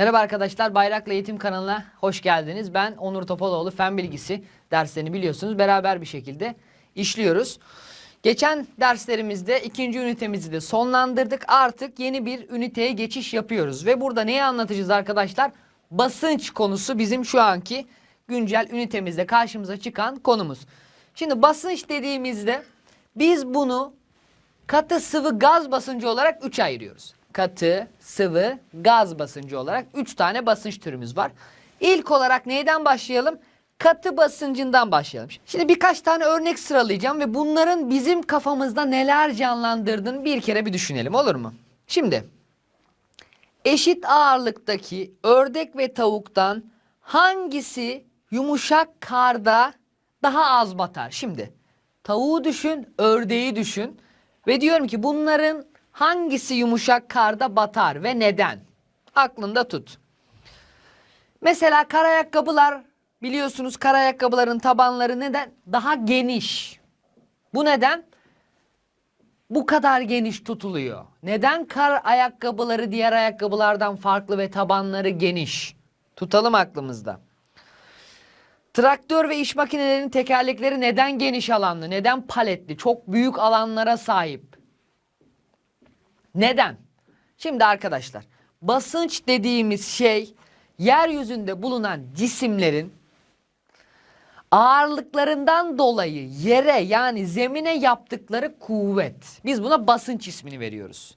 Merhaba arkadaşlar, Bayraklı Eğitim kanalına hoş geldiniz. Ben Onur Topaloğlu, Fen Bilgisi derslerini biliyorsunuz. Beraber bir şekilde işliyoruz. Geçen derslerimizde ikinci ünitemizi de sonlandırdık. Artık yeni bir üniteye geçiş yapıyoruz. Ve burada neyi anlatacağız arkadaşlar? Basınç konusu bizim şu anki güncel ünitemizde karşımıza çıkan konumuz. Şimdi basınç dediğimizde biz bunu katı sıvı gaz basıncı olarak 3 ayırıyoruz. Katı, sıvı, gaz basıncı olarak 3 tane basınç türümüz var. İlk olarak neyden başlayalım? Katı basıncından başlayalım. Şimdi birkaç tane örnek sıralayacağım ve bunların bizim kafamızda neler canlandırdığını bir kere bir düşünelim olur mu? Şimdi eşit ağırlıktaki ördek ve tavuktan hangisi yumuşak karda daha az batar? Şimdi tavuğu düşün, ördeği düşün ve diyorum ki bunların hangisi yumuşak karda batar ve neden? Aklında tut. Mesela kar ayakkabılar biliyorsunuz kar ayakkabıların tabanları neden? Daha geniş. Bu neden? bu kadar geniş tutuluyor? Neden kar ayakkabıları diğer ayakkabılardan farklı ve tabanları geniş? Tutalım aklımızda. Traktör ve iş makinelerinin tekerlekleri neden geniş alanlı? Neden paletli? Çok büyük alanlara sahip. Neden? Şimdi arkadaşlar basınç dediğimiz şey yeryüzünde bulunan cisimlerin ağırlıklarından dolayı yere yani zemine yaptıkları kuvvet. Biz buna basınç ismini veriyoruz.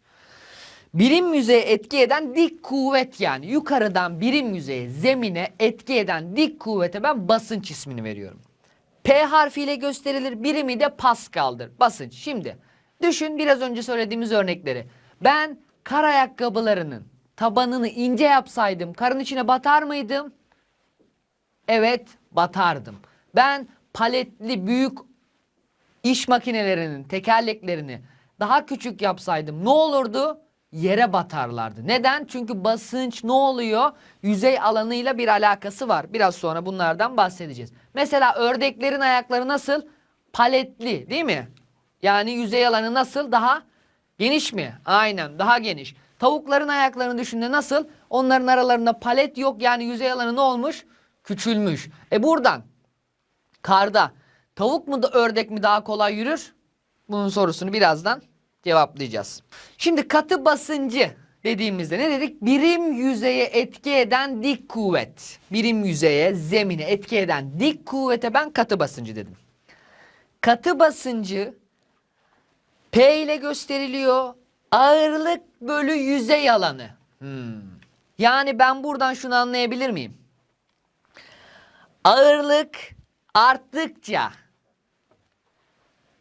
Birim yüzeye etki eden dik kuvvet yani yukarıdan birim yüzeye zemine etki eden dik kuvvete ben basınç ismini veriyorum. P harfiyle gösterilir birimi de Pascal'dır basınç. Şimdi düşün biraz önce söylediğimiz örnekleri. Ben kar ayakkabılarının tabanını ince yapsaydım karın içine batar mıydım? Evet batardım. Ben paletli büyük iş makinelerinin tekerleklerini daha küçük yapsaydım ne olurdu? Yere batarlardı. Neden? Çünkü basınç ne oluyor? Yüzey alanıyla bir alakası var. Biraz sonra bunlardan bahsedeceğiz. Mesela ördeklerin ayakları nasıl? Paletli değil mi? Yani yüzey alanı nasıl? Daha geniş mi? Aynen daha geniş. Tavukların ayaklarını düşünde nasıl? Onların aralarında palet yok yani yüzey alanı ne olmuş? Küçülmüş. E buradan karda tavuk mu da ördek mi daha kolay yürür? Bunun sorusunu birazdan cevaplayacağız. Şimdi katı basıncı dediğimizde ne dedik? Birim yüzeye etki eden dik kuvvet. Birim yüzeye, zemine etki eden dik kuvvete ben katı basıncı dedim. Katı basıncı P ile gösteriliyor. Ağırlık bölü yüzey alanı. Hmm. Yani ben buradan şunu anlayabilir miyim? Ağırlık arttıkça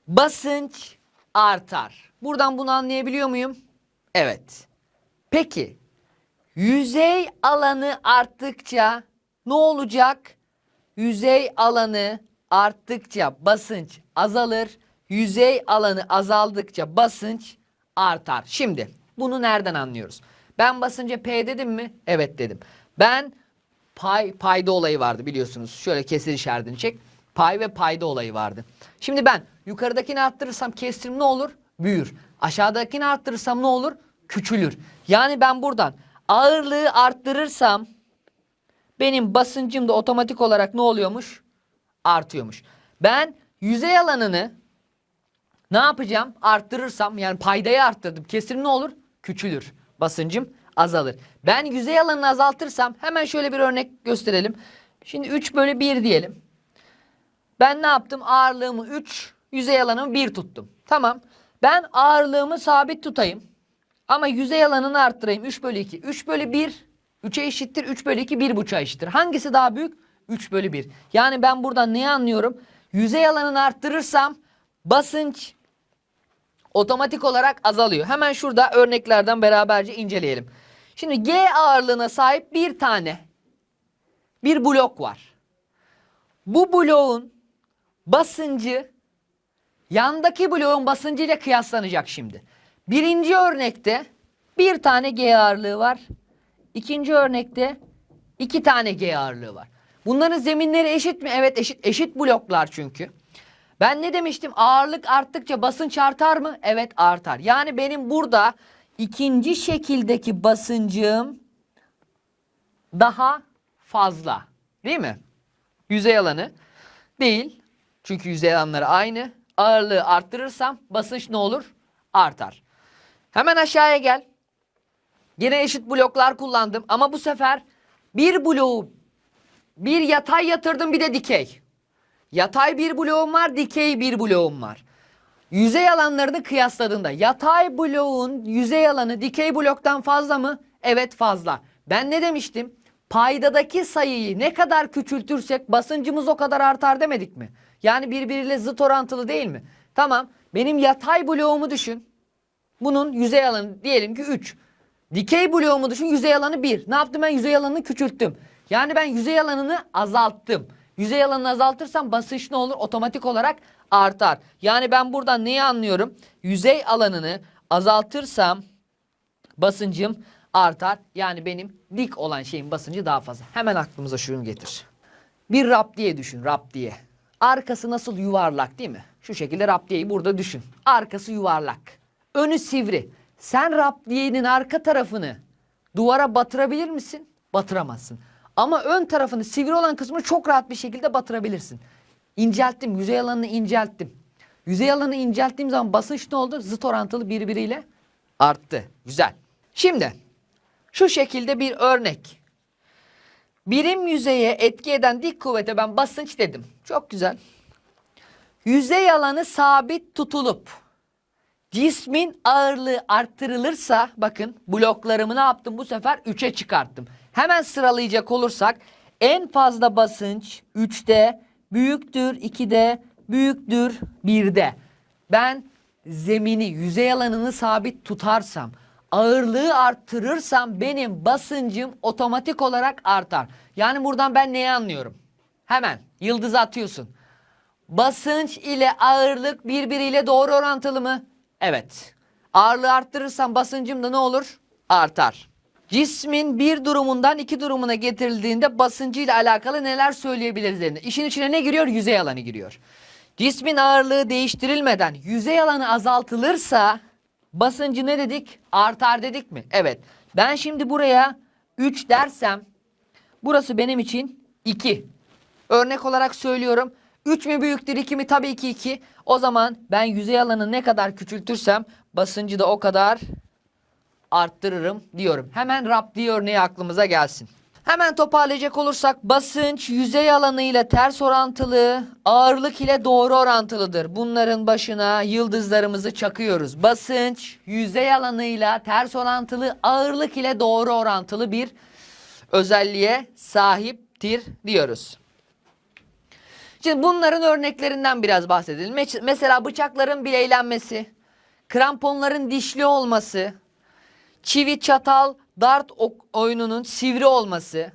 basınç artar. Buradan bunu anlayabiliyor muyum? Evet. Peki yüzey alanı arttıkça ne olacak? Yüzey alanı arttıkça basınç azalır. Yüzey alanı azaldıkça basınç artar. Şimdi bunu nereden anlıyoruz? Ben basınca P dedim mi? Evet dedim. Ben pay payda olayı vardı biliyorsunuz. Şöyle kesir işaretini çek. Pay ve payda olayı vardı. Şimdi ben yukarıdakini arttırırsam kestirim ne olur? Büyür. Aşağıdakini arttırırsam ne olur? Küçülür. Yani ben buradan ağırlığı arttırırsam benim basıncım da otomatik olarak ne oluyormuş? Artıyormuş. Ben yüzey alanını ne yapacağım? Arttırırsam yani paydayı arttırdım. Kesirim ne olur? Küçülür. Basıncım azalır. Ben yüzey alanını azaltırsam hemen şöyle bir örnek gösterelim. Şimdi 3 bölü 1 diyelim. Ben ne yaptım? Ağırlığımı 3, yüzey alanımı 1 tuttum. Tamam. Ben ağırlığımı sabit tutayım. Ama yüzey alanını arttırayım. 3 bölü 2. 3 bölü 1 3'e eşittir. 3 bölü 2 1,5'a eşittir. Hangisi daha büyük? 3 bölü 1. Yani ben buradan neyi anlıyorum? Yüzey alanını arttırırsam basınç otomatik olarak azalıyor. Hemen şurada örneklerden beraberce inceleyelim. Şimdi G ağırlığına sahip bir tane bir blok var. Bu bloğun basıncı yandaki bloğun basıncıyla kıyaslanacak şimdi. Birinci örnekte bir tane G ağırlığı var. İkinci örnekte iki tane G ağırlığı var. Bunların zeminleri eşit mi? Evet eşit. Eşit bloklar çünkü. Ben ne demiştim? Ağırlık arttıkça basınç artar mı? Evet artar. Yani benim burada ikinci şekildeki basıncım daha fazla. Değil mi? Yüzey alanı değil. Çünkü yüzey alanları aynı. Ağırlığı arttırırsam basınç ne olur? Artar. Hemen aşağıya gel. Yine eşit bloklar kullandım ama bu sefer bir bloğu bir yatay yatırdım bir de dikey. Yatay bir bloğum var, dikey bir bloğum var. Yüzey alanlarını kıyasladığında yatay bloğun yüzey alanı dikey bloktan fazla mı? Evet fazla. Ben ne demiştim? Paydadaki sayıyı ne kadar küçültürsek basıncımız o kadar artar demedik mi? Yani birbiriyle zıt orantılı değil mi? Tamam. Benim yatay bloğumu düşün. Bunun yüzey alanı diyelim ki 3. Dikey bloğumu düşün yüzey alanı 1. Ne yaptım ben? Yüzey alanını küçülttüm. Yani ben yüzey alanını azalttım. Yüzey alanını azaltırsam basınç ne olur? Otomatik olarak artar. Yani ben buradan neyi anlıyorum? Yüzey alanını azaltırsam basıncım artar. Yani benim dik olan şeyin basıncı daha fazla. Hemen aklımıza şunu getir. Bir raptiye düşün raptiye. Arkası nasıl yuvarlak değil mi? Şu şekilde raptiyeyi burada düşün. Arkası yuvarlak. Önü sivri. Sen raptiyenin arka tarafını duvara batırabilir misin? Batıramazsın. Ama ön tarafını sivri olan kısmını çok rahat bir şekilde batırabilirsin. İncelttim. Yüzey alanını incelttim. Yüzey alanını incelttiğim zaman basınç ne oldu? Zıt orantılı birbiriyle arttı. Güzel. Şimdi şu şekilde bir örnek. Birim yüzeye etki eden dik kuvvete ben basınç dedim. Çok güzel. Yüzey alanı sabit tutulup cismin ağırlığı arttırılırsa bakın bloklarımı ne yaptım bu sefer 3'e çıkarttım. Hemen sıralayacak olursak en fazla basınç 3'te büyüktür 2'de büyüktür 1'de. Ben zemini yüzey alanını sabit tutarsam ağırlığı arttırırsam benim basıncım otomatik olarak artar. Yani buradan ben neyi anlıyorum? Hemen yıldız atıyorsun. Basınç ile ağırlık birbiriyle doğru orantılı mı? Evet. Ağırlığı arttırırsam basıncım da ne olur? Artar. Cismin bir durumundan iki durumuna getirildiğinde basıncı ile alakalı neler söyleyebiliriz? İşin içine ne giriyor? Yüzey alanı giriyor. Cismin ağırlığı değiştirilmeden yüzey alanı azaltılırsa basıncı ne dedik? Artar dedik mi? Evet. Ben şimdi buraya 3 dersem burası benim için 2. Örnek olarak söylüyorum. 3 mü büyüktür 2 mi? Tabii ki 2. O zaman ben yüzey alanı ne kadar küçültürsem basıncı da o kadar arttırırım diyorum. Hemen Rapti örneği aklımıza gelsin. Hemen toparlayacak olursak basınç yüzey alanı ile ters orantılı, ağırlık ile doğru orantılıdır. Bunların başına yıldızlarımızı çakıyoruz. Basınç yüzey alanıyla ters orantılı, ağırlık ile doğru orantılı bir özelliğe sahiptir diyoruz. Şimdi bunların örneklerinden biraz bahsedelim. Me- Mesela bıçakların bileylenmesi, kramponların dişli olması, çivi çatal dart ok oyununun sivri olması,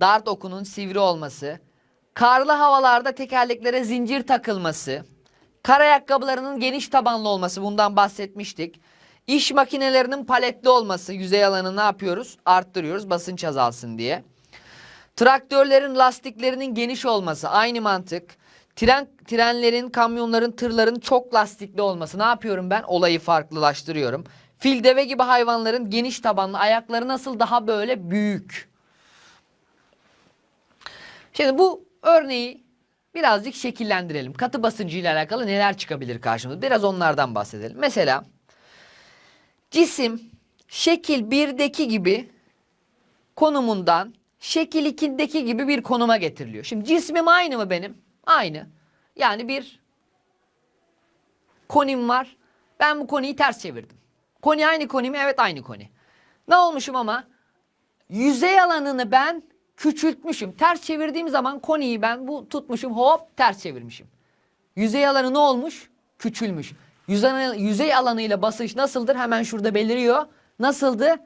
dart okunun sivri olması, karlı havalarda tekerleklere zincir takılması, kar ayakkabılarının geniş tabanlı olması bundan bahsetmiştik. İş makinelerinin paletli olması, yüzey alanı ne yapıyoruz? Arttırıyoruz basınç azalsın diye. Traktörlerin lastiklerinin geniş olması aynı mantık. Tren trenlerin, kamyonların, tırların çok lastikli olması. Ne yapıyorum ben? Olayı farklılaştırıyorum. Fil deve gibi hayvanların geniş tabanlı ayakları nasıl daha böyle büyük. Şimdi bu örneği birazcık şekillendirelim. Katı basıncı ile alakalı neler çıkabilir karşımıza? Biraz onlardan bahsedelim. Mesela cisim şekil 1'deki gibi konumundan şekil 2'deki gibi bir konuma getiriliyor. Şimdi cismim aynı mı benim? Aynı. Yani bir konim var. Ben bu koniyi ters çevirdim. Koni aynı koni mi? Evet aynı koni. Ne olmuşum ama? Yüzey alanını ben küçültmüşüm. Ters çevirdiğim zaman koniyi ben bu tutmuşum hop ters çevirmişim. Yüzey alanı ne olmuş? Küçülmüş. Yüzey, yüzey alanıyla basınç nasıldır? Hemen şurada beliriyor. Nasıldı?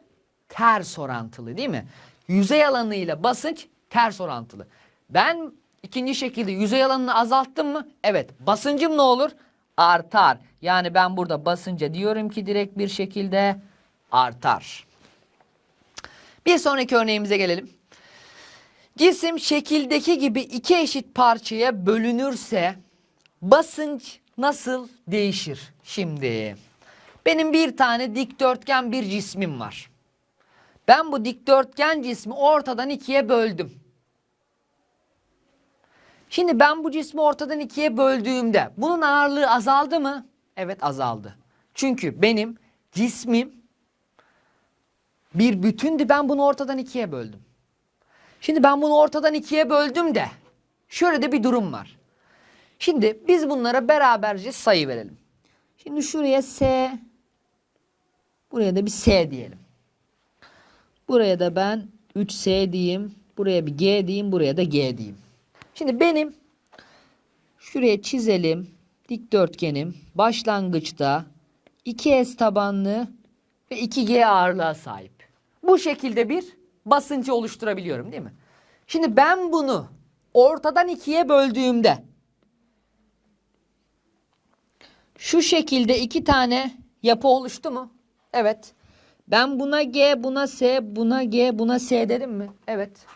Ters orantılı değil mi? Yüzey alanıyla basınç ters orantılı. Ben ikinci şekilde yüzey alanını azalttım mı? Evet. Basıncım ne olur? Artar. Yani ben burada basınca diyorum ki direkt bir şekilde artar. Bir sonraki örneğimize gelelim. Cisim şekildeki gibi iki eşit parçaya bölünürse basınç nasıl değişir? Şimdi benim bir tane dikdörtgen bir cismim var. Ben bu dikdörtgen cismi ortadan ikiye böldüm. Şimdi ben bu cismi ortadan ikiye böldüğümde bunun ağırlığı azaldı mı? Evet azaldı. Çünkü benim cismim bir bütündü ben bunu ortadan ikiye böldüm. Şimdi ben bunu ortadan ikiye böldüm de şöyle de bir durum var. Şimdi biz bunlara beraberce sayı verelim. Şimdi şuraya S buraya da bir S diyelim. Buraya da ben 3S diyeyim. Buraya bir G diyeyim. Buraya da G diyeyim. Şimdi benim şuraya çizelim. Dikdörtgenim başlangıçta 2S tabanlı ve 2G ağırlığa sahip. Bu şekilde bir basıncı oluşturabiliyorum değil mi? Şimdi ben bunu ortadan ikiye böldüğümde şu şekilde iki tane yapı oluştu mu? Evet. Ben buna G, buna S, buna G, buna S dedim mi? Evet.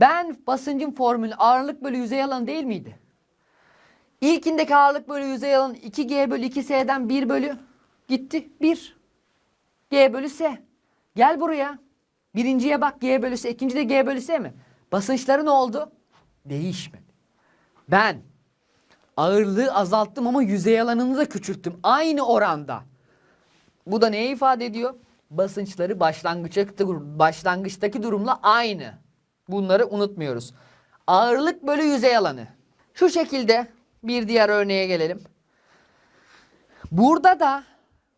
Ben basıncın formülü ağırlık bölü yüzey alanı değil miydi? İlkindeki ağırlık bölü yüzey alanı 2G bölü 2S'den 1 bölü gitti. 1. G bölü S. Gel buraya. Birinciye bak G bölü S. İkinci de G bölü S mi? Basınçları ne oldu? Değişmedi. Ben ağırlığı azalttım ama yüzey alanını da küçülttüm. Aynı oranda. Bu da neye ifade ediyor? Basınçları başlangıçtaki durumla aynı. Bunları unutmuyoruz. Ağırlık bölü yüzey alanı. Şu şekilde bir diğer örneğe gelelim. Burada da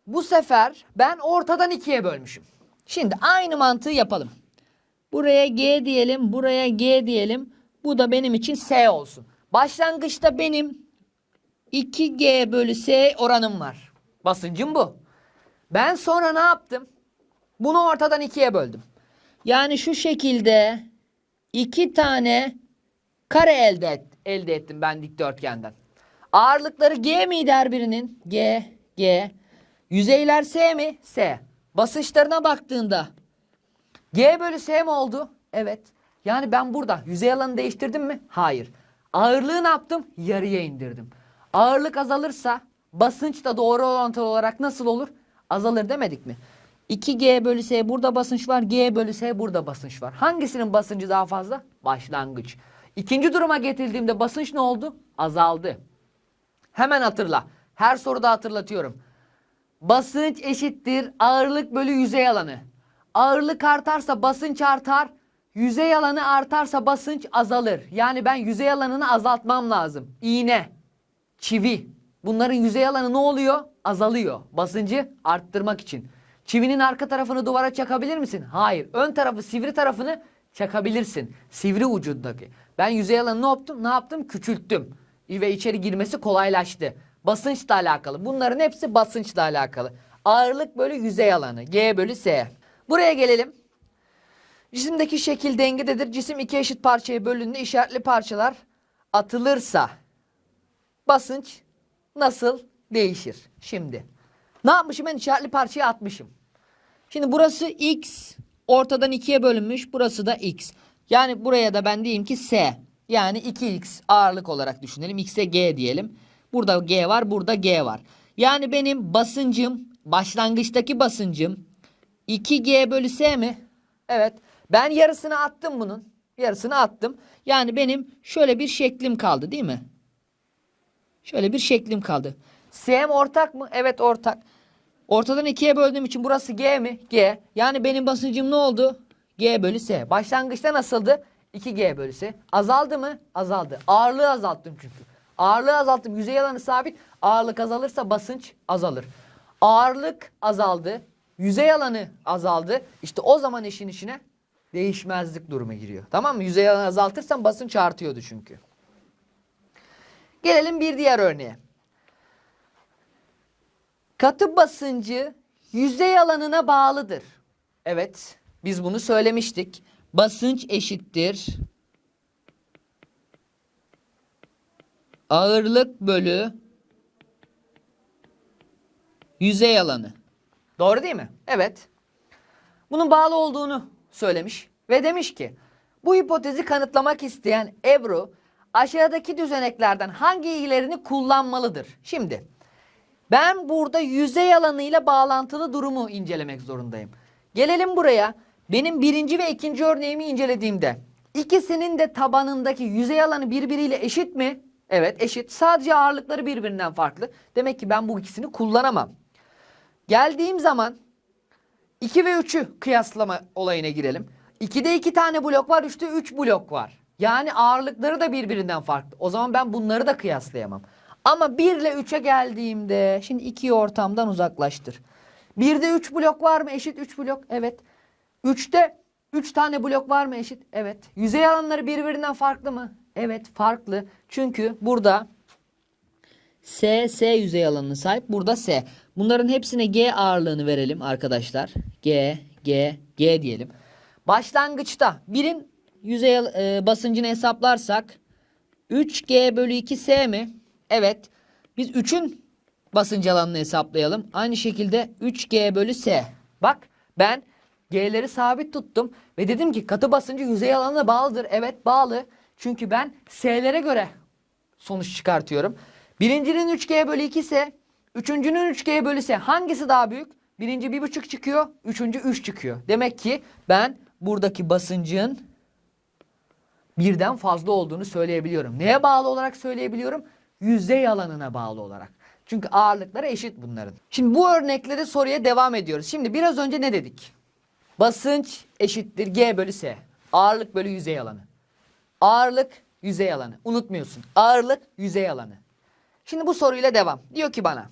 bu sefer ben ortadan ikiye bölmüşüm. Şimdi aynı mantığı yapalım. Buraya G diyelim, buraya G diyelim. Bu da benim için S olsun. Başlangıçta benim 2G bölü S oranım var. Basıncım bu. Ben sonra ne yaptım? Bunu ortadan ikiye böldüm. Yani şu şekilde iki tane kare elde, et, elde ettim ben dikdörtgenden. Ağırlıkları G miydi her birinin? G, G. Yüzeyler S mi? S. Basınçlarına baktığında G bölü S mi oldu? Evet. Yani ben burada yüzey alanı değiştirdim mi? Hayır. Ağırlığı ne yaptım? Yarıya indirdim. Ağırlık azalırsa basınç da doğru orantılı olarak nasıl olur? Azalır demedik mi? 2G bölü S burada basınç var. G bölü S burada basınç var. Hangisinin basıncı daha fazla? Başlangıç. İkinci duruma getirildiğimde basınç ne oldu? Azaldı. Hemen hatırla. Her soruda hatırlatıyorum. Basınç eşittir ağırlık bölü yüzey alanı. Ağırlık artarsa basınç artar. Yüzey alanı artarsa basınç azalır. Yani ben yüzey alanını azaltmam lazım. İğne, çivi. Bunların yüzey alanı ne oluyor? Azalıyor. Basıncı arttırmak için. Çivinin arka tarafını duvara çakabilir misin? Hayır. Ön tarafı sivri tarafını çakabilirsin. Sivri ucundaki. Ben yüzey alanını ne yaptım? Ne yaptım? Küçülttüm. Ve içeri girmesi kolaylaştı. Basınçla alakalı. Bunların hepsi basınçla alakalı. Ağırlık bölü yüzey alanı. G bölü S. Buraya gelelim. Cisimdeki şekil dengededir. Cisim iki eşit parçaya bölündüğünde işaretli parçalar atılırsa basınç nasıl değişir? Şimdi ne yapmışım ben işaretli parçayı atmışım. Şimdi burası x ortadan ikiye bölünmüş. Burası da x. Yani buraya da ben diyeyim ki s. Yani 2x ağırlık olarak düşünelim. x'e g diyelim. Burada g var burada g var. Yani benim basıncım başlangıçtaki basıncım 2g bölü s mi? Evet. Ben yarısını attım bunun. Yarısını attım. Yani benim şöyle bir şeklim kaldı değil mi? Şöyle bir şeklim kaldı. S'm ortak mı? Evet ortak. Ortadan ikiye böldüğüm için burası G mi? G. Yani benim basıncım ne oldu? G bölü S. Başlangıçta nasıldı? 2G bölü S. Azaldı mı? Azaldı. Ağırlığı azalttım çünkü. Ağırlığı azalttım. Yüzey alanı sabit. Ağırlık azalırsa basınç azalır. Ağırlık azaldı. Yüzey alanı azaldı. İşte o zaman işin içine değişmezlik durumu giriyor. Tamam mı? Yüzey alanı azaltırsan basınç artıyordu çünkü. Gelelim bir diğer örneğe. Katı basıncı yüzey alanına bağlıdır. Evet, biz bunu söylemiştik. Basınç eşittir. Ağırlık bölü yüzey alanı. Doğru değil mi? Evet. Bunun bağlı olduğunu söylemiş ve demiş ki bu hipotezi kanıtlamak isteyen Ebru aşağıdaki düzeneklerden hangi ilgilerini kullanmalıdır? Şimdi ben burada yüzey alanıyla bağlantılı durumu incelemek zorundayım. Gelelim buraya. benim birinci ve ikinci örneğimi incelediğimde ikisinin de tabanındaki yüzey alanı birbiriyle eşit mi? Evet eşit. Sadece ağırlıkları birbirinden farklı. Demek ki ben bu ikisini kullanamam. Geldiğim zaman 2 ve 3'ü kıyaslama olayına girelim. 2'de 2 tane blok var, 3'te 3 blok var. Yani ağırlıkları da birbirinden farklı. O zaman ben bunları da kıyaslayamam. Ama 1 ile 3'e geldiğimde şimdi 2'yi ortamdan uzaklaştır. 1'de 3 blok var mı? Eşit 3 blok. Evet. 3'te 3 tane blok var mı? Eşit. Evet. Yüzey alanları birbirinden farklı mı? Evet, farklı. Çünkü burada S, S yüzey alanına sahip. Burada S. Bunların hepsine G ağırlığını verelim arkadaşlar. G, G, G diyelim. Başlangıçta birin yüzey e, basıncını hesaplarsak 3G bölü 2S mi? Evet. Biz 3'ün basınç alanını hesaplayalım. Aynı şekilde 3G bölü S. Bak ben G'leri sabit tuttum ve dedim ki katı basıncı yüzey alanına bağlıdır. Evet bağlı. Çünkü ben S'lere göre sonuç çıkartıyorum. Birincinin 3G bölü 2 ise üçüncünün 3G bölü ise hangisi daha büyük? Birinci 1,5 çıkıyor. Üçüncü 3 çıkıyor. Demek ki ben buradaki basıncın birden fazla olduğunu söyleyebiliyorum. Neye bağlı olarak söyleyebiliyorum? Yüzey alanına bağlı olarak. Çünkü ağırlıkları eşit bunların. Şimdi bu örnekle de soruya devam ediyoruz. Şimdi biraz önce ne dedik? Basınç eşittir G bölü S. Ağırlık bölü yüzey alanı. Ağırlık yüzey alanı. Unutmuyorsun. Ağırlık yüzey alanı. Şimdi bu soruyla devam. Diyor ki bana.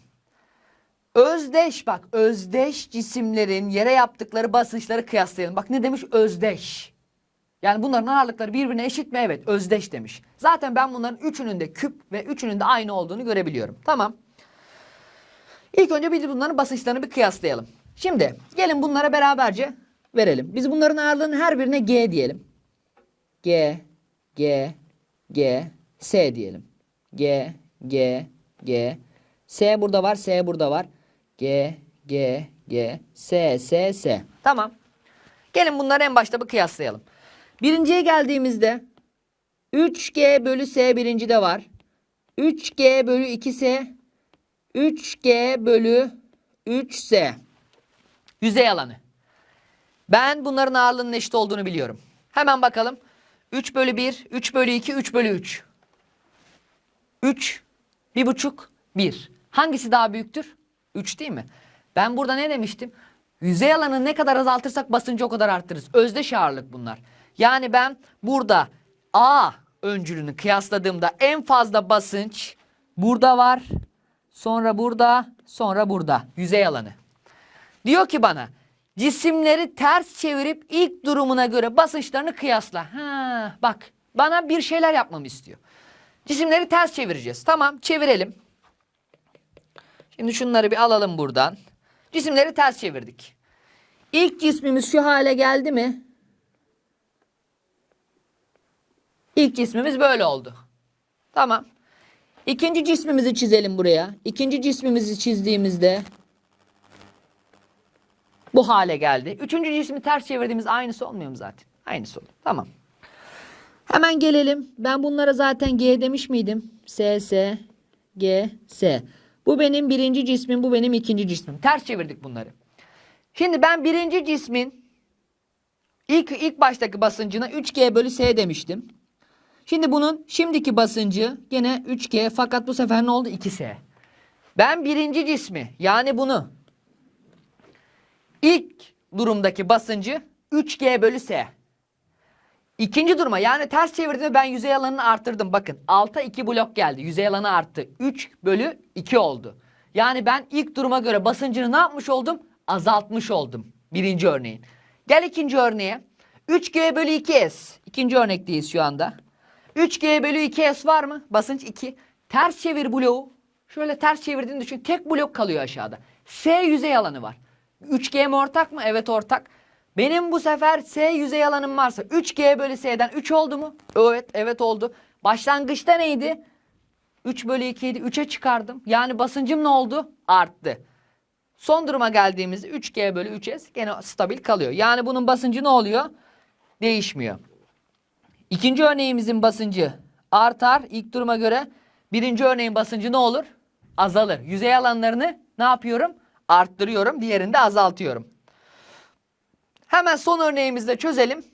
Özdeş bak özdeş cisimlerin yere yaptıkları basınçları kıyaslayalım. Bak ne demiş özdeş. Yani bunların ağırlıkları birbirine eşit mi? Evet özdeş demiş. Zaten ben bunların üçünün de küp ve üçünün de aynı olduğunu görebiliyorum. Tamam. İlk önce biz bunların basınçlarını bir kıyaslayalım. Şimdi gelin bunlara beraberce verelim. Biz bunların ağırlığının her birine G diyelim. G, G, G, S diyelim. G, G, G. S burada var, S burada var. G, G, G, S, S, S. Tamam. Gelin bunları en başta bir kıyaslayalım. Birinciye geldiğimizde 3G bölü S birincide var. 3G bölü 2S 3G bölü 3S. Yüzey alanı. Ben bunların ağırlığının eşit olduğunu biliyorum. Hemen bakalım. 3 bölü 1, 3 bölü 2, 3 bölü 3. 3, 1,5, 1. Hangisi daha büyüktür? 3 değil mi? Ben burada ne demiştim? Yüzey alanını ne kadar azaltırsak basıncı o kadar arttırırız. Özdeş ağırlık bunlar. Yani ben burada A öncülünü kıyasladığımda en fazla basınç burada var. Sonra burada, sonra burada. Yüzey alanı. Diyor ki bana cisimleri ters çevirip ilk durumuna göre basınçlarını kıyasla. Ha, bak bana bir şeyler yapmamı istiyor. Cisimleri ters çevireceğiz. Tamam çevirelim. Şimdi şunları bir alalım buradan. Cisimleri ters çevirdik. İlk cismimiz şu hale geldi mi? İlk cismimiz böyle oldu. Tamam. İkinci cismimizi çizelim buraya. İkinci cismimizi çizdiğimizde bu hale geldi. Üçüncü cismi ters çevirdiğimiz aynısı olmuyor mu zaten? Aynısı oldu. Tamam. Hemen gelelim. Ben bunlara zaten G demiş miydim? S, S, G, S. Bu benim birinci cismim, bu benim ikinci cismim. Ters çevirdik bunları. Şimdi ben birinci cismin ilk, ilk baştaki basıncına 3G bölü S demiştim. Şimdi bunun şimdiki basıncı gene 3G fakat bu sefer ne oldu? 2S. Ben birinci cismi yani bunu ilk durumdaki basıncı 3G bölü S. İkinci duruma yani ters çevirdiğimde ben yüzey alanını arttırdım. Bakın alta 2 blok geldi. Yüzey alanı arttı. 3 bölü 2 oldu. Yani ben ilk duruma göre basıncını ne yapmış oldum? Azaltmış oldum. Birinci örneğin. Gel ikinci örneğe. 3G bölü 2S. İkinci örnekteyiz şu anda. 3G bölü 2S var mı? Basınç 2. Ters çevir bloğu. Şöyle ters çevirdiğini düşün. Tek blok kalıyor aşağıda. S yüzey alanı var. 3G mi ortak mı? Evet ortak. Benim bu sefer S yüzey alanım varsa 3G bölü S'den 3 oldu mu? Evet, evet oldu. Başlangıçta neydi? 3 bölü 2 idi. 3'e çıkardım. Yani basıncım ne oldu? Arttı. Son duruma geldiğimizde 3G bölü 3S gene stabil kalıyor. Yani bunun basıncı ne oluyor? Değişmiyor. İkinci örneğimizin basıncı artar ilk duruma göre. Birinci örneğin basıncı ne olur? Azalır. Yüzey alanlarını ne yapıyorum? Arttırıyorum. Diğerini de azaltıyorum. Hemen son örneğimizde çözelim.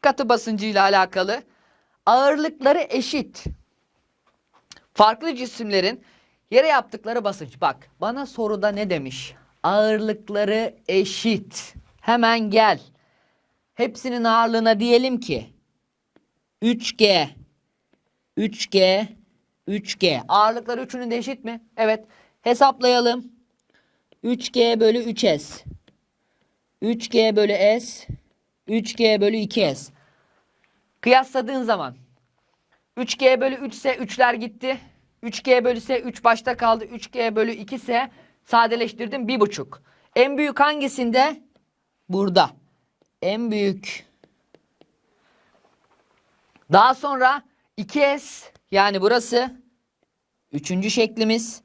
Katı basıncıyla alakalı. Ağırlıkları eşit. Farklı cisimlerin yere yaptıkları basınç. Bak bana soruda ne demiş? Ağırlıkları eşit. Hemen gel. Hepsinin ağırlığına diyelim ki 3G 3G 3G. Ağırlıkları üçünün de eşit mi? Evet. Hesaplayalım. 3G bölü 3S. 3G bölü S. 3G bölü 2S. Kıyasladığın zaman 3G bölü 3 ise 3'ler gitti. 3G bölü ise 3 başta kaldı. 3G bölü 2 ise sadeleştirdim 1,5. En büyük hangisinde? Burada. En büyük. Daha sonra 2S yani burası üçüncü şeklimiz.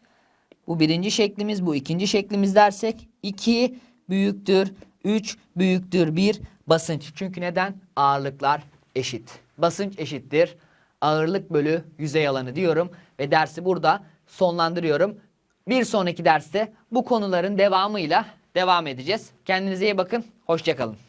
Bu birinci şeklimiz, bu ikinci şeklimiz dersek 2 büyüktür, 3 büyüktür 1 basınç. Çünkü neden? Ağırlıklar eşit. Basınç eşittir. Ağırlık bölü yüzey alanı diyorum ve dersi burada sonlandırıyorum. Bir sonraki derste bu konuların devamıyla devam edeceğiz. Kendinize iyi bakın. Hoşçakalın.